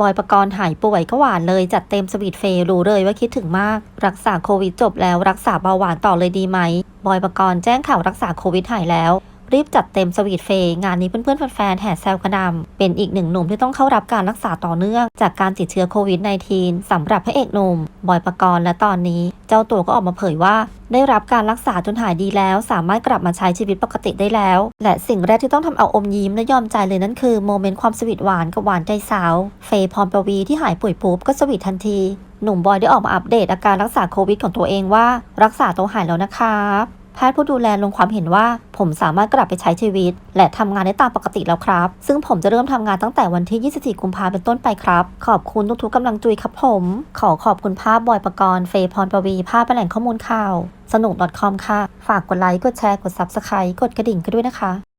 บอยประกรณ์หายป่วยก็หวานเลย จัดเต็มสวีทเฟย์รู้เลยว่าคิดถึงมาก รักษาโควิดจบแล้วรักษาเบาหวานต่อเลยดีไหม บอยประกรณ์แจ้งข่าวรักษาโควิดหายแล้ว รีบจัดเต็มสวีทเฟย์งานนี้เพื่อนๆแฟนๆแห่แซวกระหนำเป็นอีกหนึ่งหนุ่มที่ต้องเข้ารับการรักษาต่อเนื่อง จากการติดเชื้อโควิด -19 สำหรับพระเอกหนุ่มบอยประกรณ์และตอนนี้ เจ้าตัวก็ออกมาเผยว่า ได้รับการรักษาจนหายดีแล้ว สามารถกลับมาใช้ชีวิตปกติได้แล้ว และสิ่งแรกที่ต้องทำเอาอมยิ้มและยอมใจเลยนั่นคือโมเมนต์ความสวีทหวานกับหวานใจสาวเฟย์พรประวีที่หายป่วยปุ๊บก็สวีททันทีหนุ่มบอยได้ออกมาอัปเดตอาการรักษาโควิดของตัวเองว่า รักษาตัวหายแล้วนะครับ แพทย์ผู้ดูแลลงความเห็นว่า ผมสามารถกลับไปใช้ชีวิต และทำงานได้ตามปกติแล้วครับ ซึ่งผมจะเริ่มทำงานตั้งแต่วันที่ 24 กุมภาพันธ์เป็นต้นไปครับ ขอบคุณทุกๆกำลังใจครับผม ขอขอบคุณภาพบอยประกรณ์เฟย์พรประวี ภาพเป็นแหล่งข้อมูลข่าว สนุก .com ค่ะ ฝากกดไลค์ กดแชร์ กด Subscribe กดกระดิ่งกันด้วยนะคะ